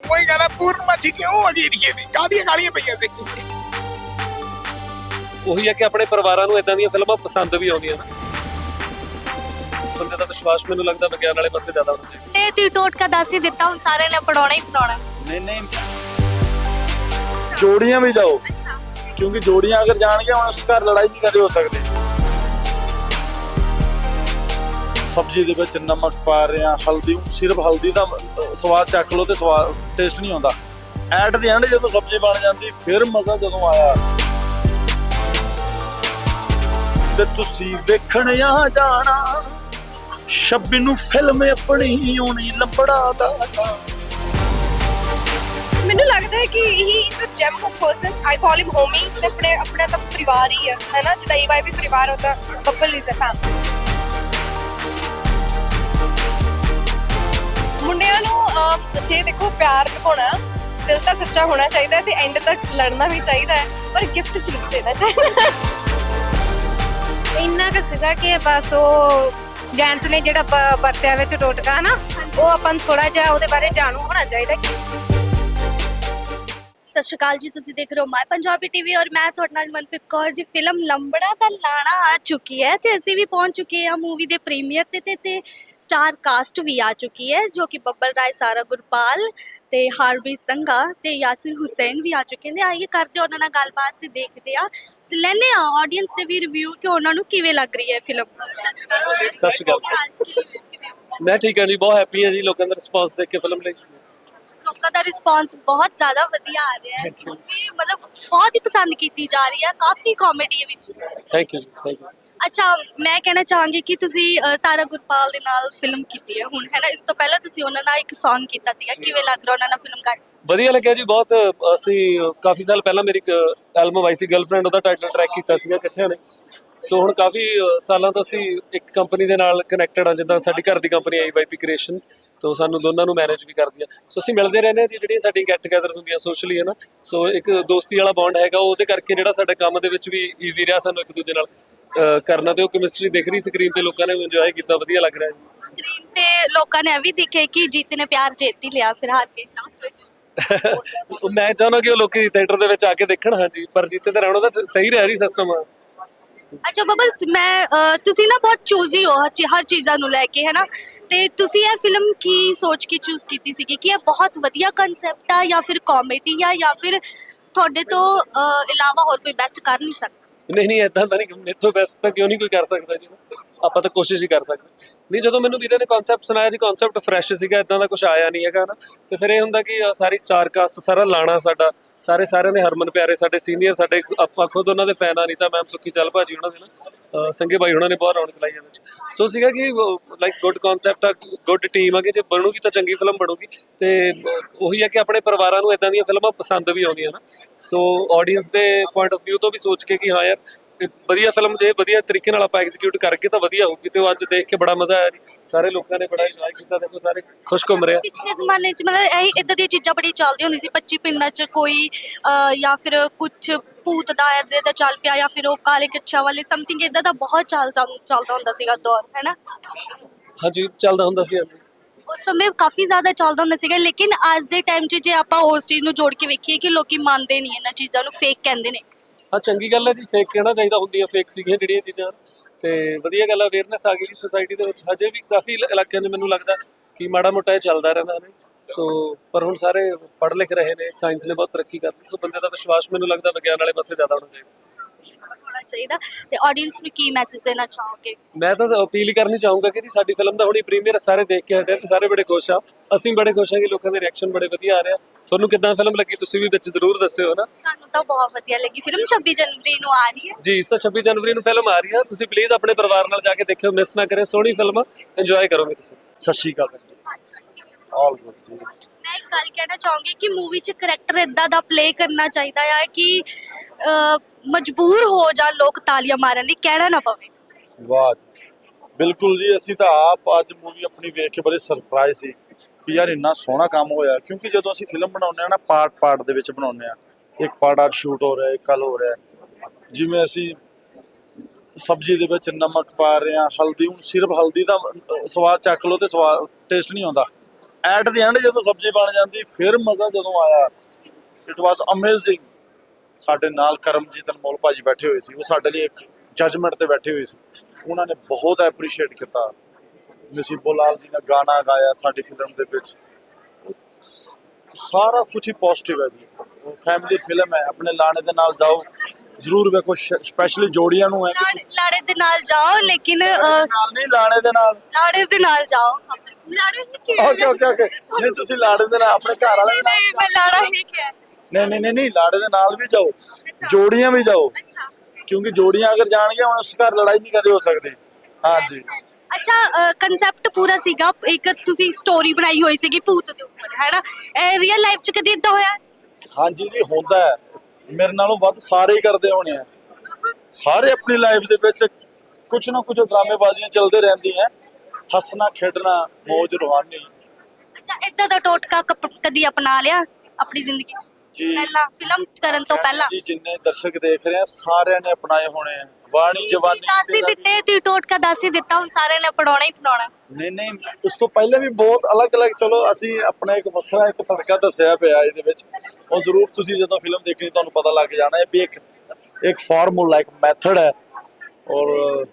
ਕੋਈ ਗੱਲ ਹੈ ਪੂਰਨਮਾਸ਼ੀ ਕਿਉਂ ਆ ਗਈ ਦੀ? ਕਾਹਦੀਆਂ ਗਾਲੀਆਂ ਪਈਆਂ ਸੀ ਉਹੀ ਹੈ ਕਿ ਆਪਣੇ ਪਰਿਵਾਰਾਂ ਨੂੰ ਇਦਾਂ ਦੀਆਂ ਫਿਲਮਾਂ ਪਸੰਦ ਵੀ ਆਉਂਦੀਆਂ ਨੇ। ਬੰਦੇ ਦਾ ਵਿਸ਼ਵਾਸ ਮੈਨੂੰ ਲੱਗਦਾ ਵਿਗਿਆਨ ਵਾਲੇ ਪਾਸੇ ਜ਼ਿਆਦਾ ਹੋਣਾ ਚਾਹੀਦਾ। ਤੇ ਤੁਸੀਂ ਟੋਟਕਾ ਦੱਸ ਹੀ ਦਿੱਤਾ ਹੁਣ ਸਾਰਿਆਂ ਨੇ ਪੜਾਉਣਾ ਹੀ ਪੜਾਉਣਾ ਨਹੀਂ ਨਹੀਂ। ਜੋੜੀਆਂ ਵੀ ਜਾਓ। ਕਿਉਂਕਿ ਜੋੜੀਆਂ ਅਗਰ ਜਾਣਗੀਆਂ ਹੁਣ ਉਸ ਘਰ ਲੜਾਈ ਨਹੀਂ ਕਦੇ ਹੋ ਸਕਦੀ। ਸਬਜ਼ੀ ਦੇ ਵਿੱਚ ਨਮਕ ਪਾ ਰਹੇ ਆ ਹਲਦੀ ਸਿਰਫ ਹਲਦੀ ਦਾ ਸਵਾਦ ਚੱਖ ਲਓ ਤੇ ਸਵਾਦ ਟੇਸਟ ਨਹੀਂ ਆਉਂਦਾ। ਐਟ ਦੀ ਐਂਡ ਜਦੋਂ ਸਬਜ਼ੀ ਬਣ ਜਾਂਦੀ, ਫਿਰ ਮਜ਼ਾ ਜਦੋਂ ਆਇਆ। ਤੇ ਤੁਸੀਂ ਵੇਖਣ ਆ ਜਾਣਾ, ਸ਼ੱਬੀ ਨੂੰ ਫਿਲਮ ਆਪਣੀ ਆਉਣੀ ਲੰਬੜਾ ਦਾ ਮੈਨੂੰ ਲੱਗਦਾ ਹੈ ਕਿ he is a gem of person I call him homie ਆਪਣੇ, ਆਪਣਾ ਤਾਂ ਪਰਿਵਾਰ ਹੀ ਹੈ ਹੈ ਨਾ ਜਿੱਦਾਂ ਇਹ ਵੀ ਪਰਿਵਾਰ ਹੁੰਦਾ ਬੱਬਲ ਇਜ਼ ਅ ਫੈਮਿਲੀ ਜੇ ਦੇਖੋ ਪਿਆਰ ਨਿਭਾਉਣਾ ਦਿਲ ਤਾਂ ਸੱਚਾ ਹੋਣਾ ਚਾਹੀਦਾ ਹੈ ਤੇ ਐਂਡ ਤੱਕ ਲੜਨਾ ਵੀ ਚਾਹੀਦਾ ਹੈ ਪਰ ਗਿਫਟ ਜ਼ਰੂਰ ਦੇਣਾ ਚਾਹੀਦਾ ਇੰਨਾ ਕੁ ਸੀਗਾ ਕਿ ਬਸ ਉਹ ਜੈਂਟਸ ਨੇ ਜਿਹੜਾ ਬ- ਵਰਤਿਆ ਵਿੱਚ ਟੋਟਕਾ ਨਾ ਉਹ ਆਪਾਂ ਨੂੰ ਥੋੜਾ ਜਿਹਾ ਉਹਦੇ ਬਾਰੇ ਜਾਣੂ ਹੋਣਾ ਚਾਹੀਦਾ ਸਤਿ ਸ਼੍ਰੀ ਅਕਾਲ ਜੀ ਤੁਸੀਂ ਦੇਖ ਰਹੇ ਹੋ ਮਾਈ ਪੰਜਾਬੀ ਟੀਵੀ ਔਰ ਮੈਂ ਤੁਹਾਡੇ ਨਾਲ ਮਨਪ੍ਰੀਤ ਕੌਰ ਜੀ। ਫਿਲਮ ਲੰਬੜਾ ਦਾ ਲਾਣਾ ਆ ਚੁੱਕੀ ਹੈ ਤੇ ਅਸੀਂ ਵੀ ਪਹੁੰਚ ਚੁੱਕੇ ਹਾਂ ਮੂਵੀ ਦੇ ਪ੍ਰੀਮੀਅਰ ਤੇ ਤੇ ਤੇ ਸਟਾਰ ਕਾਸਟ ਵੀ ਆ ਚੁੱਕੀ ਹੈ ਜੋ ਕਿ ਬੱਬਲ ਰਾਏ ਸਾਰਾ ਗੁਰਪਾਲ ਤੇ ਹਾਰਵੀ ਸੰਘਾ ਤੇ ਯਾਸਿਰ ਹੁਸੈਨ ਵੀ ਆ ਚੁੱਕੇ ਨੇ। ਆਈਏ ਕਰਦੇ ਉਹਨਾਂ ਨਾਲ ਗੱਲਬਾਤ ਤੇ ਦੇਖਦੇ ਆ ਤੇ ਲੈਨੇ ਆ ਆਡੀਅנס ਦੇ ਵੀ ਰਿਵਿਊ ਕਿ ਉਹਨਾਂ ਨੂੰ ਕਿਵੇਂ ਲੱਗ ਰਹੀ ਹੈ ਫਿਲਮ। ਸਤਿ ਸ਼੍ਰੀ ਅਕਾਲ। ਮੈਂ ਠੀਕ ਹਾਂ ਜੀ ਬਹੁਤ ਹੈਪੀ ਹਾਂ ਜੀ ਲੋਕਾਂ ਦਾ ਰਿਸਪਾਂਸ ਦੇਖ ਕੇ ਫਿਲਮ ਲਈ। ਲੋਕਾਂ ਦਾ ਰਿਸਪਾਂਸ ਬਹੁਤ ਜ਼ਿਆਦਾ ਵਧੀਆ ਆ ਰਿਹਾ ਹੈ। Thank you. ਵੀ ਮਤਲਬ ਬਹੁਤ ਹੀ ਪਸੰਦ ਕੀਤੀ ਜਾ ਰਹੀ ਹੈ। ਕਾਫੀ ਕਾਮੇਡੀ ਵਿੱਚ। ਥੈਂਕ ਯੂ ਜੀ ਥੈਂਕ ਯੂ ਅੱਛਾ ਮੈਂ ਕਹਿਣਾ ਚਾਹਾਂਗੀ ਕਿ ਤੁਸੀਂ ਅ, ਸਾਰਾ ਗੁਰਪਾਲ ਦੇ ਨਾਲ ਫਿਲਮ ਕੀਤੀ ਹੈ ਹੁਣ ਹੈ ਨਾ? ਇਸ ਤੋਂ ਪਹਿਲਾਂ ਤੁਸੀਂ ਉਹਨਾਂ ਨਾਲ ਇੱਕ Song ਕੀਤਾ ਸੀਗਾ। ਕਿਵੇਂ ਲੱਗ ਰਿਹਾ ਉਹਨਾਂ ਨਾਲ ਫਿਲਮ ਕਰ? ਵਧੀਆ ਲੱਗਿਆ ਜੀ ਬਹੁਤ ਅਸੀਂ ਕਾਫੀ ਸਾਲ ਪਹਿਲਾਂ ਮੇਰੀ ਇੱਕ ਐਲਬਮ ਆਈ ਸੀ ਗਰਲਫ੍ਰੈਂਡ ਉਹਦਾ ਟਾਈਟਲ ਟਰੈਕ ਕੀਤਾ ਸੀਗਾ ਇਕੱਠਿਆਂ ਨੇ। ਸੋ ਹੁਣ ਕਾਫੀ ਸਾਲਾਂ ਤੋਂ ਅਸੀਂ ਇੱਕ ਕੰਪਨੀ ਦੇ ਨਾਲ ਕਨੈਕਟਡ ਆ ਜਿੱਦਾਂ ਸਾਡੀ ਘਰ ਦੀ ਕੰਪਨੀ ਆਈ ਵਾਈਪੀ ਕ੍ਰੀਏਸ਼ਨਸ ਤੋਂ ਸਾਨੂੰ ਦੋਨਾਂ ਨੂੰ ਮੈਨੇਜ ਵੀ ਕਰਦੀ ਆ। ਸੋ ਅਸੀਂ ਮਿਲਦੇ ਰਹਿੰਦੇ ਜੀ ਜਿਹੜੀਆਂ ਸਾਡੀਆਂ ਗੈਟ ਟੂਗੇਦਰਸ ਹੁੰਦੀਆਂ ਸੋਸ਼ਲੀ ਹੈ ਨਾ ਸੋ ਇੱਕ ਦੋਸਤੀ ਵਾਲਾ ਬੌਂਡ ਹੈਗਾ ਉਹਦੇ ਕਰਕੇ ਜਿਹੜਾ ਸਾਡਾ ਕੰਮ ਦੇ ਵਿੱਚ ਵੀ ਈਜ਼ੀ ਰਿਹਾ ਸਾਨੂੰ ਇੱਕ ਦੂਜੇ ਨਾਲ ਕਰਨਾ ਤੇ ਉਹ ਕੈਮਿਸਟਰੀ ਦਿਖ ਰਹੀ ਸਕਰੀਨ ਤੇ ਲੋਕਾਂ ਨੇ ਇੰਜੋਏ ਕੀਤਾ ਵਧੀਆ ਲੱਗ ਰਿਹਾ ਜੀ। ਸਕਰੀਨ ਤੇ ਲੋਕਾਂ ਨੇ ਇਹ ਵੀ ਦੇਖਿਆ ਕਿ ਜੀਤ ਨੇ ਪਿਆਰ ਜਿੱਤ ਹੀ ਲਿਆ ਫਿਰ ਹਾਰ ਕੇ ਲਾਸਟ ਵਿੱਚ ਮੈਂ ਚਾਹੁੰਦਾ ਕਿ ਉਹ ਲੋਕੀ ਥੀਏਟਰ ਦੇ ਵਿੱਚ ਆ ਕੇ ਦੇਖਣ ਹਾਂਜੀ ਪਰ ਜਿੱਤੇ ਤੇ ਰਹਿਣਾ ਤਾਂ ਸਹੀ ਰਹਿ ਰਹੀ ਸਿਸਟਮ ਅੱਛਾ ਬਬਲ ਮੈਂ ਅ, ਤੁਸੀਂ ਨਾ ਬਹੁਤ ਚੂਜ਼ੀ ਹੋ ਹਰ ਚੀ- ਹਰ ਚੀਜ਼ਾਂ ਨੂੰ ਲੈ ਕੇ ਹੈ ਤੇ ਤੁਸੀਂ ਇਹ ਫਿਲਮ ਕੀ ਸੋਚ ਕੇ ਚੂਜ਼ ਕੀਤੀ ਸੀਗੀ ਕਿ ਇਹ ਬਹੁਤ ਵਧੀਆ ਕਨਸੈਪਟ ਆ ਜਾਂ ਫਿਰ ਕਾਮੇਡੀ ਆ ਜਾਂ ਫਿਰ ਤੁਹਾਡੇ ਤੋਂ ਅ, ਇਲਾਵਾ ਹੋਰ ਕੋਈ ਬੈਸਟ ਕਰ ਨਹੀਂ ਸਕਦਾ? ਨਹੀਂ ਨਹੀਂ ਇਦਾਂ ਤਾਂ ਨਹੀਂ ਮੇਥੋਂ ਬੈਸਟ ਤਾਂ ਕਿਉਂ ਨਹੀਂ ਕੋਈ ਕਰ ਸਕਦਾ ਜੀ? ਆਪਾਂ ਤਾਂ ਕੋਸ਼ਿਸ਼ ਹੀ ਕਰ ਸਕਦੇ। ਨਹੀਂ ਜਦੋਂ ਮੈਨੂੰ ਵੀਰੇ ਨੇ ਕਨਸੈਪਟ ਸੁਣਾਇਆ ਜੀ ਕਨਸੈਪਟ ਫਰੈਸ਼ ਸੀਗਾ ਇਦਾਂ ਦਾ ਕੁਝ ਆਇਆ ਨਹੀਂ ਹੈਗਾ ਨਾ ਤੇ ਫਿਰ ਇਹ ਹੁੰਦਾ ਕਿ ਅ, ਸਾਰੀ ਸਟਾਰ ਕਾਸਟ ਸਾਰਾ ਲਾਣਾ ਸਾਡਾ ਸਾਰੇ ਸਾਰਿਆਂ ਦੇ ਹਰਮਨ ਪਿਆਰੇ ਸਾਡੇ ਸੀਨੀਅਰ ਸਾਡੇ ਆਪਾਂ ਖੁਦ ਉਹਨਾਂ ਦੇ ਫੈਨ ਆ ਨਹੀਂ ਤਾਂ ਮੈਮ ਸੁੱਖੀ ਚੱਲ ਭਾਜੀ ਉਹਨਾਂ ਦੇ ਨਾ ਅ, ਸੰਗੇ ਭਾਈ ਉਹਨਾਂ ਨੇ ਬਹੁਤ ਰੌਣਕ ਲਾਈ ਇਹਦੇ ਵਿੱਚ। ਸੋ ਸੀਗਾ ਕਿ ਲਾਈਕ ਗੁੱਡ ਕਨਸੈਪਟ ਆ ਗੁੱਡ ਟੀਮ ਆ ਕਿ ਜੇ ਬਣੂਗੀ ਤਾਂ ਚੰਗੀ ਫਿਲਮ ਬਣੂਗੀ ਤੇ ਅ, ਉਹੀ ਆ ਕਿ ਆਪਣੇ ਪਰਿਵਾਰਾਂ ਨੂੰ ਇਦਾਂ ਦੀਆਂ ਫਿਲਮਾਂ ਪਸੰਦ ਵੀ ਆਉਂਦੀਆਂ ਨਾ। ਸੋ ਆਡੀਅנס ਦੇ ਪੁਆਇੰਟ ਆਫ View ਤੋਂ ਵੀ ਸੋਚ ਕੇ ਕਿ ਹਾਂ ਯਾਰ ਵਧੀਆ ਫਿਲਮ ਜੇ ਵਧੀਆ ਤਰੀਕੇ ਨਾਲ ਆਪਾਂ ਐਗਜ਼ੀਕਿਊਟ ਕਰਕੇ ਤਾਂ ਵਧੀਆ ਹੋਊਗੀ ਤੇ ਉਹ ਅੱਜ ਦੇਖ ਕੇ ਬੜਾ ਮਜ਼ਾ ਆਇਆ ਜੀ। ਸਾਰੇ ਲੋਕਾਂ ਨੇ ਬੜਾ ਇੰਜੋਏ ਕੀਤਾ ਦੇਖੋ ਸਾਰੇ ਖੁਸ਼ ਘੁੰਮ ਰਹੇ ਆ। ਪਿਛਲੇ ਜ਼ਮਾਨੇ 'ਚ ਮਤਲਬ ਇਹ ਇਦਾਂ ਦੀਆਂ ਚੀਜ਼ਾਂ ਬੜੀ ਚੱਲਦੀ ਹੁੰਦੀ ਸੀ 25 ਪਿੰਡਾਂ 'ਚ ਕੋਈ ਜਾਂ ਫਿਰ ਕੁਝ ਭੂਤ ਦਾ ਏਦਾਂ ਦਾ ਚੱਲ ਪਿਆ ਜਾਂ ਫਿਰ ਉਹ ਕਾਲੇ ਕੱਛਾ ਵਾਲੇ ਸਮਥਿੰਗ ਇਦਾਂ ਦਾ ਬਹੁਤ ਚੱਲ ਚੱਲ- ਚੱਲਦਾ ਹੁੰਦਾ ਸੀਗਾ ਦੌਰ ਹੈ ਨਾ? ਹਾਂਜੀ ਚੱਲਦਾ ਹੁੰਦਾ ਸੀ ਹਾਂਜੀ। ਉਸ ਸਮੇਂ ਕਾਫੀ ਜ਼ਿਆਦਾ ਚੱਲਦਾ ਹੁੰਦਾ ਸੀਗਾ ਲੇਕਿਨ ਅੱਜ ਦੇ ਟਾਈਮ 'ਚ ਜੇ ਆਪਾਂ ਉਸ ਚੀਜ਼ ਨੂੰ ਜੋੜ ਕੇ ਵੇਖੀਏ ਕਿ ਲੋਕੀ ਮੰਨਦੇ ਨਹੀਂ ਇਹਨਾਂ ਚੀਜ਼ਾਂ ਨੂੰ ਫੇਕ ਕਹਿੰਦੇ ਨੇ। ਹਾਂ ਚੰਗੀ ਗੱਲ ਹੈ ਜੀ ਫੇਕ ਕਹਿਣਾ ਚਾਹੀਦਾ ਹੁੰਦੀਆਂ ਫੇਕ ਸੀਗੀਆਂ ਜਿਹੜੀਆਂ ਚੀਜ਼ਾਂ। ਤੇ ਵਧੀਆ ਗੱਲ ਅਵੇਅਰਨੈਸ ਆ ਗਈ ਜੀ ਸੋਸਾਇਟੀ ਦੇ ਵਿੱਚ। ਹਜੇ ਵੀ ਕਾਫੀ ਇਲਾ- ਇਲਾਕਿਆਂ 'ਚ ਮੈਨੂੰ ਲੱਗਦਾ ਕਿ ਮਾੜਾ ਮੋਟਾ ਇਹ ਚੱਲਦਾ ਰਹਿੰਦਾ ਨੇ। ਸੋ ਪਰ ਹੁਣ ਸਾਰੇ ਪੜ੍ਹ ਲਿਖ ਰਹੇ ਨੇ ਸਾਇੰਸ ਨੇ ਬਹੁਤ ਤਰੱਕੀ ਕਰ ਲਈ ਸੋ ਬੰਦੇ ਦਾ ਵਿਸ਼ਵਾਸ ਮੈਨੂੰ ਲੱਗਦਾ ਵਿਗਿਆਨ ਵਾਲੇ ਪਾਸੇ ਜ਼ਿਆਦਾ ਹੋਣਾ ਚਾਹੀਦਾ। ਹੋਣਾ ਚਾਹੀਦਾ। ਤੇ ਆਡੀਅנס ਨੂੰ ਕੀ ਮੈਸੇਜ ਦੇਣਾ ਚਾਹੋਗੇ? ਮੈਂ ਤਾਂ ਅਪੀਲ ਕਰਨੀ ਚਾਹੂੰਗਾ ਕਿ ਜੀ ਸਾਡੀ ਫਿਲਮ ਦਾ ਹੁਣੀ ਪ੍ਰੀਮੀਅਰ ਸਾਰੇ ਦੇਖ ਕੇ ਹਟੇ ਤੇ ਸਾਰੇ ਬੜੇ ਖੁਸ਼ ਆ। ਅਸੀਂ ਬੜੇ ਖੁਸ਼ ਹਾਂ ਕਿ ਲੋਕਾਂ ਦੇ ਰਿਐਕਸ਼ਨ ਬੜੇ ਵਧੀਆ ਆ ਰਹੇ ਆ। ਤੁਹਾਨੂੰ ਕਿੱਦਾਂ ਫਿਲਮ ਲੱਗੀ? ਤੁਸੀਂ ਵੀ ਵਿੱਚ ਜ਼ਰੂਰ ਦੱਸਿਓ ਨਾ? ਸਾਨੂੰ ਤਾਂ ਬਹੁਤ ਵਧੀਆ ਲੱਗੀ। ਫਿਲਮ 26 ਜਨਵਰੀ ਨੂੰ ਆ ਰਹੀ ਹੈ। ਜੀ ਇਸ 26 ਜਨਵਰੀ ਨੂੰ ਫਿਲਮ ਆ ਰਹੀ ਆ ਤੁਸੀਂ ਪਲੀਜ਼ ਆਪਣੇ ਪਰਿਵਾਰ ਨਾਲ ਜਾ ਕੇ ਦੇਖਿਓ ਮਿਸ ਨਾ ਕਰਿਓ। ਸੋਹਣੀ ਫਿਲਮ ਇੰਜੋਏ ਕਰੋਗੇ ਤੁਸੀਂ। ਸਤਿ ਸ਼੍ਰੀ ਅਕਾਲ ਜੀ। ਆਲ ਗੁੱਡ ਜੀ। ਮੈਂ ਇੱਕ ਗੱਲ ਕਹਿਣਾ ਚਾਹੂੰਗੀ ਕਿ ਮੂਵੀ 'ਚ ਕਰੈਕਟਰ ਇਦਾਂ ਦਾ ਪਲੇ ਕਰਨਾ ਚਾਹੀਦਾ ਆ ਕਿ ਮਜਬੂਰ ਹੋ ਜਾਣ ਲੋਕ ਤਾਲੀਆਂ ਮਾਰਨ ਲਈ ਕਹਿਣਾ ਨਾ ਪਵੇ। ਵਾਹ ਜੀ। ਬਿਲਕੁਲ ਜੀ ਅਸੀਂ ਤਾਂ ਆਪ ਅੱਜ ਮੂਵੀ ਆਪਣੀ ਵੇਖ ਕੇ ਬੜੇ ਸਰਪ੍ਰਾਈਜ਼ ਸੀ। ਕਿ ਯਾਰ ਇੰਨਾ ਸੋਹਣਾ ਕੰਮ ਹੋਇਆ, ਕਿਉਂਕਿ ਜਦੋਂ ਅਸੀਂ ਫਿਲਮ ਬਣਾਉਂਦੇ ਆ ਨਾ ਪਾਰਟ ਪਾਰਟ ਦੇ ਵਿੱਚ ਬਣਾਉਂਦੇ ਆ ਇੱਕ ਪਾਰਟ ਅੱਜ ਸ਼ੂਟ ਹੋ ਰਿਹਾ, ਇੱਕ ਕੱਲ ਹੋ ਰਿਹਾ। ਜਿਵੇਂ ਅਸੀਂ ਸਬਜ਼ੀ ਦੇ ਵਿੱਚ ਨਮਕ ਪਾ ਰਹੇ ਆ ਹਲਦੀ, ਹੁਣ ਸਿਰਫ ਹਲਦੀ ਦਾ ਸਵਾਦ ਚੱਕ ਲਓ ਤੇ ਸਵਾਦ ਟੇਸਟ ਨਹੀਂ ਆਉਂਦਾ। ਐਟ ਦੀ ਐਂਡ ਜਦੋਂ ਸਬਜ਼ੀ ਬਣ ਜਾਂਦੀ, ਫਿਰ ਮਜ਼ਾ ਜਦੋਂ ਆਇਆ ਇਟ ਵਾਸ ਅਮੇਜ਼ਿੰਗ ਸਾਡੇ ਨਾਲ ਕਰਮਜੀਤ ਅਨਮੋਲ ਭਾਜੀ ਬੈਠੇ ਹੋਏ ਸੀ, ਉਹ ਸਾਡੇ ਲਈ ਇੱਕ ਜਜਮੈਂਟ ਤੇ ਬੈਠੇ ਹੋਏ ਸੀ। ਉਹਨਾਂ ਨੇ ਬਹੁਤ ਐਪਰੀਸ਼ੀਏਟ ਕੀਤਾ। ਨਸੀਬੋ ਲਾਲ ਜੀ ਨੇ ਗਾਣਾ ਗਾਇਆ ਸਾਡੀ ਫਿਲਮ ਦੇ ਵਿੱਚ। ਸਾਰਾ ਕੁਝ ਹੀ ਪੋਜ਼ਿਟਿਵ ਹੈ ਜੀ। ਫੈਮਿਲੀ ਫਿਲਮ ਹੈ ਆਪਣੇ ਲਾਣੇ ਦੇ ਨਾਲ ਜਾਓ। ਜ਼ਰੂਰ ਵੇਖੋ ਸਪੈਸ਼ਲੀ ਜੋੜੀਆਂ ਨੂੰ ਹੈ। ਲਾੜੇ ਲਾੜੇ ਦੇ ਨਾਲ ਜਾਓ ਲੇਕਿਨ ਨਾਲ ਨਹੀਂ ਲਾਣੇ ਦੇ ਨਾਲ। ਲਾੜੇ ਦੇ ਨਾਲ ਜਾਓ। ਲਾੜੇ ਦੀ ਕੀ ਓਕੇ ਓਕੇ ਓਕੇ ਨਹੀਂ ਤੁਸੀਂ ਲਾੜੇ ਦੇ ਨਾਲ ਆਪਣੇ ਘਰ ਵਾਲੇ ਨਹੀਂ ਮੈਂ ਲਾੜਾ ਹੀ ਕਿਹਾ ਨਹੀਂ ਨਹੀਂ ਨਹੀਂ ਨਹੀਂ ਲਾੜੇ ਦੇ ਨਾਲ ਵੀ ਜਾਓ। ਜੋੜੀਆਂ ਵੀ ਜਾਓ। ਕਿਉਂਕਿ ਜੋੜੀਆਂ ਅਗਰ ਜਾਣਗੀਆਂ ਹੁਣ ਉਸ ਘਰ ਲੜਾਈ ਨਹੀਂ ਕਦੇ ਹੋ ਸਕਦੀ। ਹਾਂਜੀ ਅੱਛਾ ਕਨਸੈਪਟ ਪੂਰਾ ਸੀਗਾ ਇੱਕ ਤੁਸੀਂ ਸਟੋਰੀ ਬਣਾਈ ਹੋਈ ਸੀਗੀ ਭੂਤ ਦੇ ਉੱਪਰ ਹੈਨਾ? ਰੀਅਲ ਲਾਈਫ ਚ ਕਦੀ ਇਦਾਂ ਹੋਇਆ? ਹਾਂਜੀ ਜੀ ਹੁੰਦਾ ਹੈ। ਮੇਰੇ ਨਾਲੋਂ ਵੱਧ ਸਾਰੇ ਹੀ ਕਰਦੇ ਹੋਣੇ ਆ। ਸਾਰੇ ਆਪਣੀ ਲਾਈਫ ਦੇ ਵਿੱਚ ਕੁਝ ਨਾ ਕੁਝ ਡਰਾਮੇਬਾਜ਼ੀਆਂ ਚੱਲਦੇ ਰਹਿੰਦੀਆਂ ਹੱਸਣਾ ਖੇਡਣਾ ਮौज ਰੂਹਾਨੀ ਅੱਛਾ ਇਦਾਂ ਦਾ ਟੋਟਕਾ ਕਦੀ ਅਪਣਾ ਲਿਆ ਆਪਣੀ ਜ਼ਿੰਦਗੀ ਚ? ਜੀ। ਪਹਿਲਾਂ ਫਿਲਮ ਕਰਨ ਤੋਂ ਪਹਿਲਾਂ? ਜੀ ਜਿੰਨੇ ਦਰਸ਼ਕ ਦੇਖ ਰਹੇ ਆ ਸਾਰਿਆਂ ਨੇ ਅਪਣਾਏ ਹੋਣੇ ਆ। ਵਾਣੀ ਜਵਾਨੀ ਦੱਸ ਹੀ ਦਿੱਤੇ ਤੀ ਟੋਟਕਾ ਦੱਸ ਹੀ ਦਿੱਤਾ ਹੁਣ ਸਾਰਿਆਂ ਨੇ ਪੜਾਉਣਾ ਹੀ ਪੜਾਉਣਾ ਨਹੀਂ ਨਹੀਂ ਉਸ ਤੋਂ ਪਹਿਲੇ ਵੀ ਬਹੁਤ ਅਲੱਗ-ਅਲੱਗ ਚਲੋ ਅਸੀਂ ਆਪਣਾ ਇੱਕ ਵੱਖਰਾ ਇੱਕ ਤੜਕਾ ਦੱਸਿਆ ਪਿਆ ਇਹਦੇ ਵਿੱਚ। ਉਹ ਜ਼ਰੂਰ ਤੁਸੀਂ ਜਦੋਂ ਫਿਲਮ ਦੇਖਣੀ ਤੁਹਾਨੂੰ ਪਤਾ ਲੱਗ ਜਾਣਾ ਹੈ ਵੀ ਇੱਕ ਇੱਕ ਫਾਰਮੂਲਾ ਇੱਕ ਮੈਥਡ ਹੈ। ਔਰ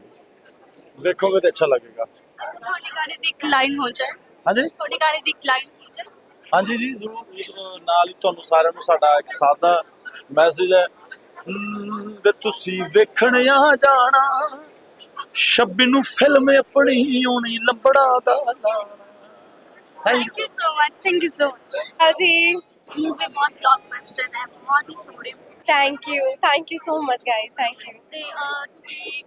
ਵੇਖੋਗੇ ਤਾਂ ਅੱਛਾ ਲੱਗੇਗਾ। ਅੱਛਾ ਤੁਹਾਡੇ ਗਾਣੇ ਦੀ ਇੱਕ ਲਾਈਨ ਹੋ ਜਾਏ। ਹਾਂਜੀ? ਤੁਹਾਡੇ ਗਾਣੇ ਦੀ ਇੱਕ ਲਾਈਨ ਹੋ ਜਾਏ। ਹਾਂਜੀ ਜੀ ਜ਼ਰੂਰ। ਨਾਲ ਹੀ ਤੁਹਾਨੂੰ ਸਾਰਿਆਂ ਨੂੰ ਸਾਡਾ ਇੱਕ ਸਾਦਾ ਮੈਸੇਜ ਹੈ। ਵੀ ਤੁਸੀਂ ਵੇਖਣ ਆ ਜਾਣਾ ਸ਼ੱਬੀ ਨੂੰ ਫਿਲਮ ਆਪਣੀ ਆਉਣੀ Lambran da Laana thank thank you so much thank you so much ਹਾਂਜੀ ਮੂਵੀ ਬਹੁਤ ਬਲੌਕਬਸਟਰ ਹੈ ਬਹੁਤ ਹੀ ਸੋਹਣੀ thank you thank you so much guys thank you ਤੇ ਅਹ, ਤੁਸੀਂ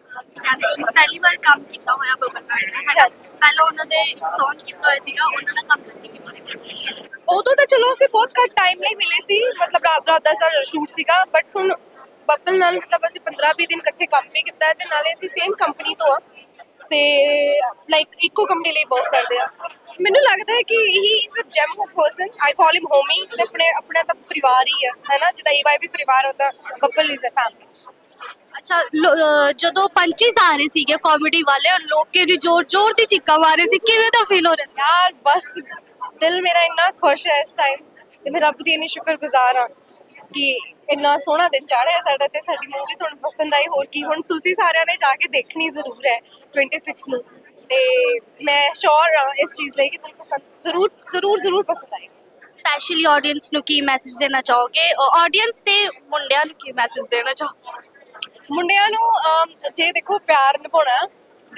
ਪਹਿਲੀ ਵਾਰ ਕੰਮ ਕੀਤਾ ਹੋਇਆ ਬਬਨ ਨਾਲ ਹੈ ਨਾ? ਪਹਿਲਾਂ ਉਹਨਾਂ ਦੇ ਸੌਂਗ ਕੀਤਾ ਹੋਇਆ ਸੀਗਾ ਉਹਨਾਂ ਨਾਲ ਕੰਮ ਕਰਨੀ ਕਿਵੇਂ ਲੱਗੀ ਉਦੋਂ ਤਾਂ ਚਲੋ ਅਸੀਂ ਬਹੁਤ ਘੱਟ ਟਾਈਮ ਲਈ ਮਿਲੇ ਸੀ ਮਤਲਬ ਰਾਤ ਰਾਤ ਦਾ ਸਾਡਾ ਸ਼ੂਟ ਸੀਗਾ ਬਟ ਹੁਣ ਬੱਬਲ ਨਾਲ ਮਤਲਬ ਅਸੀਂ 15 20 ਦਿਨ ਇਕੱਠੇ ਕੰਮ ਵੀ ਕੀਤਾ ਹੈ ਤੇ ਨਾਲੇ ਅਸੀਂ ਸੇਮ ਕੰਪਨੀ ਤੋਂ ਆ ਤੇ ਲਾਈਕ ਇੱਕੋ ਕੰਪਨੀ ਲਈ ਵਰਕ ਕਰਦੇ ਆ। ਮੈਨੂੰ ਲੱਗਦਾ ਹੈ ਕਿ he a gem person I call him homie ਤੇ ਆਪਣੇ ਆਪਣਾ ਤਾਂ ਪਰਿਵਾਰ ਹੀ ਹੈ ਹੈਨਾ ਜਿੱਦਾਂ ਈਵਾਈ ਵੀ ਪਰਿਵਾਰ ਹੁੰਦਾ ਬੱਬਲ ਇਜ਼ ਅ ਫੈਮਿਲੀ ਅੱਛਾ ਲੋ- ਅਹ, ਜਦੋਂ ਪੰਚੀਸ ਆ ਰਹੇ ਸੀਗੇ ਕਾਮੇਡੀ ਵਾਲੇ ਔਰ ਲੋਕੇ ਦੀ ਜ਼ੋਰ ਜ਼ੋਰ ਦੀ ਚੀਕਾਂ ਮਾਰ ਰਹੇ ਸੀ ਕਿਵੇਂ ਦਾ ਫੀਲ ਹੋ ਰਿਹਾ ਸੀ? ਯਾਰ ਬਸ ਦਿਲ ਮੇਰਾ ਇੰਨਾ ਖੁਸ਼ ਹੈ ਇਸ ਟਾਈਮ ਤੇ ਮੈਂ ਰੱਬ ਦੀ ਇੰਨੀ ਸ਼ੁਕਰਗੁਜ਼ਾਰ ਹਾਂ। ਕਿ ਇੰਨਾ ਸੋਹਣਾ ਦਿਨ ਚੜ੍ਹਿਆ ਸਾਡਾ ਤੇ ਸਾਡੀ ਮੂਵੀ ਤੁਹਾਨੂੰ ਪਸੰਦ ਆਈ ਹੋਰ ਕੀ? ਹੁਣ ਤੁਸੀਂ ਸਾਰਿਆਂ ਨੇ ਜਾ ਕੇ ਦੇਖਣੀ ਜ਼ਰੂਰ ਹੈ 26 ਨੂੰ। ਤੇ ਮੈਂ ਸ਼ੋਰ ਹਾਂ ਇਸ ਚੀਜ਼ ਲਈ ਕਿ ਤੁਹਾਨੂੰ ਪਸੰਦ ਜ਼ਰੂਰ ਜ਼ਰੂਰ ਜ਼ਰੂਰ ਪਸੰਦ ਆਏਗੀ। ਸਪੈਸ਼ਲੀ ਆਡੀਅנס ਨੂੰ ਕੀ ਮੈਸੇਜ ਦੇਣਾ ਚਾਹੋਗੇ? ਆਡੀਅנס ਤੇ ਮੁੰਡਿਆਂ ਨੂੰ ਕੀ ਮੈਸੇਜ ਦੇਣਾ ਚਾਹੋ ਮੁੰਡਿਆਂ ਨੂੰ ਜੇ ਦੇਖੋ ਪਿਆਰ ਨਿਭਾਉਣਾ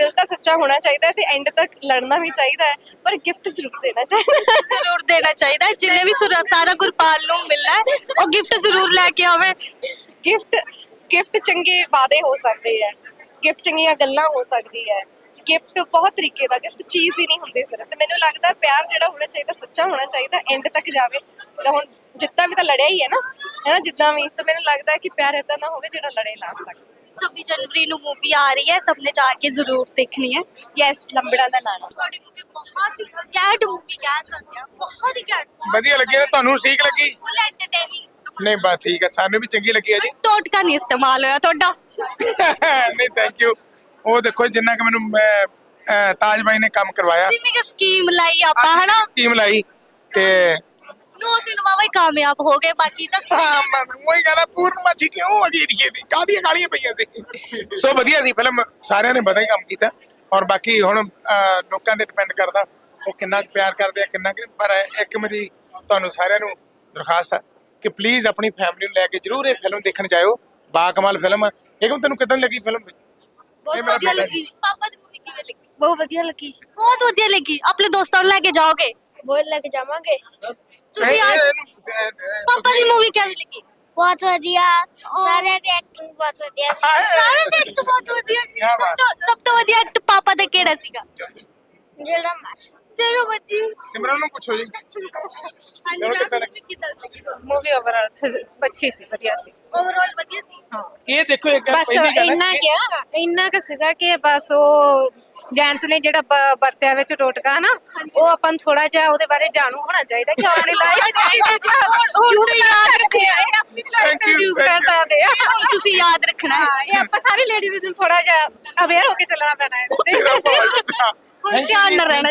ਦਿਲ ਤਾਂ ਸੱਚਾ ਹੋਣਾ ਚਾਹੀਦਾ ਹੈ ਤੇ ਐਂਡ ਤੱਕ ਲੜਨਾ ਵੀ ਚਾਹੀਦਾ ਹੈ ਪਰ ਗਿਫਟ ਜ਼ਰੂਰ ਦੇਣਾ ਚਾਹੀਦਾ ਹੈ। ਜ਼ਰੂਰ ਦੇਣਾ ਚਾਹੀਦਾ ਹੈ। ਜਿੰਨੇ ਵੀ ਸੁਰ- ਸਾਰਾ ਗੁਰਪਾਲ ਨੂੰ ਮਿਲਣਾ ਹੈ ਉਹ ਗਿਫਟ ਜ਼ਰੂਰ ਲੈ ਕੇ ਆਵੇ। ਗਿਫਟ ਗਿਫਟ ਚੰਗੇ ਵਾਅਦੇ ਹੋ ਸਕਦੇ ਹੈ ਗਿਫਟ ਚੰਗੀਆਂ ਗੱਲਾਂ ਹੋ ਸਕਦੀ ਹੈ। ਗਿਫਟ ਬਹੁਤ ਤਰੀਕੇ ਦਾ ਗਿਫਟ ਚੀਜ਼ ਹੀ ਨਹੀਂ ਹੁੰਦੀ ਸਿਰਫ। ਤੇ ਮੈਨੂੰ ਲੱਗਦਾ ਪਿਆਰ ਜਿਹੜਾ ਹੋਣਾ ਚਾਹੀਦਾ ਸੱਚਾ ਹੋਣਾ ਚਾਹੀਦਾ ਐਂਡ ਤੱਕ ਜਾਵੇ। ਜਿੱਦਾਂ ਹੁਣ ਜਿੱਦਾਂ ਵੀ ਤਾਂ ਲੜਿਆ ਹੀ ਹੈ ਨਾ ਹੈ ਨਾ ਜਿੱਦਾਂ ਵੀ। ਤਾਂ ਮੈਨੂੰ ਲੱਗਦਾ ਹੈ ਕਿ ਪਿਆਰ ਇਦਾਂ ਦਾ ਹੋਵੇ ਜਿਹੜਾ ਲੜੇ ਲਾਸਟ ਤੱਕ। 26 ਜਨਵਰੀ ਨੂੰ ਮੂਵੀ ਆ ਰਹੀ ਹੈ ਸਭ ਨੇ ਜਾ ਕੇ ਜ਼ਰੂਰ ਦੇਖਣੀ ਹੈ ਯੈਸ ਲੰਬੜਾ ਦਾ ਲਾਣਾ ਤੁਹਾਡੀ ਮੂਵੀ ਬਹੁਤ ਹੀ ਕੈਟ ਮੂਵੀ ਕਹਿ ਸਕਦੇ ਹਾਂ ਬਹੁਤ ਹੀ ਕੈਟ ਵਧੀਆ ਲੱਗੀ ਤੁਹਾਨੂੰ ਠੀਕ ਲੱਗੀ? ਫੁੱਲ ਐਂਟਰਟੇਨਿੰਗ ਨਹੀਂ ਬਸ ਠੀਕ ਹੈ ਸਾਨੂੰ ਵੀ ਚੰਗੀ ਲੱਗੀ ਹੈ ਜੀ। ਟੋਟਕਾ ਨਹੀਂ ਇਸਤੇਮਾਲ ਹੋਇਆ ਤੁਹਾਡਾ। ਨਹੀਂ ਥੈਂਕ ਯੂ ਉਹ ਦੇਖੋ ਜਿੰਨਾ ਕਿ ਮੈਨੂੰ ਤਾਜ ਬਾਈ ਨੇ ਕੰਮ ਕਰਵਾਇਆ। ਜਿੰਨੀ ਕਿ ਸਕੀਮ ਲਾਈ ਆਪਾਂ ਹਨਾ? ਸਕੀਮ ਲਾਈ ਤੇ ਦਿਨ ਵਾਵਾ ਹੀ ਕਾਮਯਾਬ ਹੋ ਗਏ ਬਾਕੀ ਤਾਂ ਹਾਂ ਬਸ ਉਹੀ ਗੱਲ ਹੈ ਪੂਰਨਮਾਸ਼ੀ ਕਿਉਂ ਅਗੀ ਰਹੀ ਦੀ ਕਾਦੀਆਂ ਗਾਲੀਆਂ ਪਈਆਂ ਸੀ? ਸੋ ਵਧੀਆ ਸੀ ਫਿਲਮ ਸਾਰਿਆਂ ਨੇ ਵਧੀਆ ਹੀ ਕੰਮ ਕੀਤਾ। ਔਰ ਬਾਕੀ ਹੁਣ ਅਹ, ਲੋਕਾਂ ਤੇ ਡਿਪੈਂਡ ਕਰਦਾ ਉਹ ਕਿੰਨਾ ਕੁ ਪਿਆਰ ਕਰਦੇ ਆ ਕਿੰਨਾ ਕੁ ਪਰ ਇੱਕ ਮੇਰੀ ਤੁਹਾਨੂੰ ਸਾਰਿਆਂ ਨੂੰ ਦਰਖਾਸਤ ਹੈ ਕਿ ਪਲੀਜ਼ ਆਪਣੀ ਫੈਮਿਲੀ ਨੂੰ ਲੈ ਕੇ ਜਰੂਰ ਇਹ ਫਿਲਮ ਦੇਖਣ ਜਾਇਓ। ਬਾ ਕਮਾਲ ਫਿਲਮ ਹੈ ਏਕਮ ਤੈਨੂੰ ਕਿਦਾਂ ਲੱਗੀ ਫਿਲਮ ਬਹੁਤ ਮੇਰਾ ਵਧੀਆ ਬੇਟਾ ਲੱਗੀ। ਪਾਪਾ ਦੀ ਮੂਵੀ ਕਿਵੇਂ ਲੱਗੀ? ਬਹੁਤ ਵਧੀਆ ਲੱਗੀ। ਬਹੁਤ ਵਧੀਆ ਲੱਗੀ। ਆਪਣੇ ਦੋਸਤਾਂ ਨੂੰ ਲੈ ਕੇ ਜਾਓਗੇ? ਬਹੁਤ ਲੈ ਕੇ ਜਾਵਾਂਗੇ। ਤੁਸੀਂ ਆ ਪਾਪਾ ਦੀ ਮੂਵੀ ਕਿਵੇਂ ਲੱਗੀ? ਬਹੁਤ ਵਧੀਆ। ਸਾਰਿਆਂ ਦੀ ਐਕਟਿੰਗ ਬਹੁਤ ਵਧੀਆ ਸੀ। ਸਾਰੇ ਦੇ ਐਕਟ ਬਹੁਤ ਵਧੀਆ ਸੀ। ਕਿਆ ਸਭ ਬਾਤ। ਤੋਂ ਸਭ ਤੋਂ ਵਧੀਆ ਐਕਟ ਪਾਪਾ ਦਾ ਕਿਹੜਾ ਸੀਗਾ? ਜਿਹੜਾ ਮਾਰ ਚਲੋ ਬੱਜੀ ਸਿਮਰਨ ਨੂੰ ਪੁੱਛੋ ਜੀ। ਹਾਂਜੀ ਚਲੋ ਕਿੱਦਾਂ ਲੱਗੀ? ਕਿੱਦਾਂ ਲੱਗੀ ਮੂਵੀ ਓਵਰਆਲ ਅੱਛੀ ਸੀ ਵਧੀਆ ਸੀ। ਓਵਰਆਲ ਵਧੀਆ ਸੀ? ਇਹ ਦੇਖੋ ਇੱਕ ਬਸ ਪਹਿਲੀ ਗੱਲ ਹੈ ਇੰਨਾ ਕਿ- ਕਿਆ ਇੰਨਾ ਕੁ ਸੀਗਾ ਕਿ ਬਸ ਉਹ ਜੈਂਟਸ ਨੇ ਜਿਹੜਾ ਬ- ਵਰਤਿਆ ਵਿੱਚ ਟੋਟਕਾ ਨਾ ਉਹ ਆਪਾਂ ਨੂੰ ਥੋੜਾ ਜਿਹਾ ਉਹਦੇ ਬਾਰੇ ਜਾਣੂ ਹੋਣਾ ਚਾਹੀਦਾ ਕਿ ਆਉਣ ਵਾਲੀ ਲਾਈਫ ਹੁਣ ਤਾਂ ਯਾਦ ਰੱਖਿਆ ਹੈ। ਆਪਣੀ Thank you, ਯੂਜ਼ thank ਕਰ you. ਸਕਦੇ ਆ। ਹੁਣ ਤੁਸੀਂ ਯਾਦ ਰੱਖਣਾ ਹੈ। ਹਾਂ, ਇਹ ਆਪਾਂ ਸਾਰੀ ਲੇਡੀਜ਼ ਨੂੰ ਥੋੜਾ ਜਿਹਾ ਅਵੇਅਰ ਹੋ ਕੇ ਚੱਲਣਾ ਪੈਣਾ ਹੈ। ਤੇਰਾ ਹੁਣ കാണണറാണ്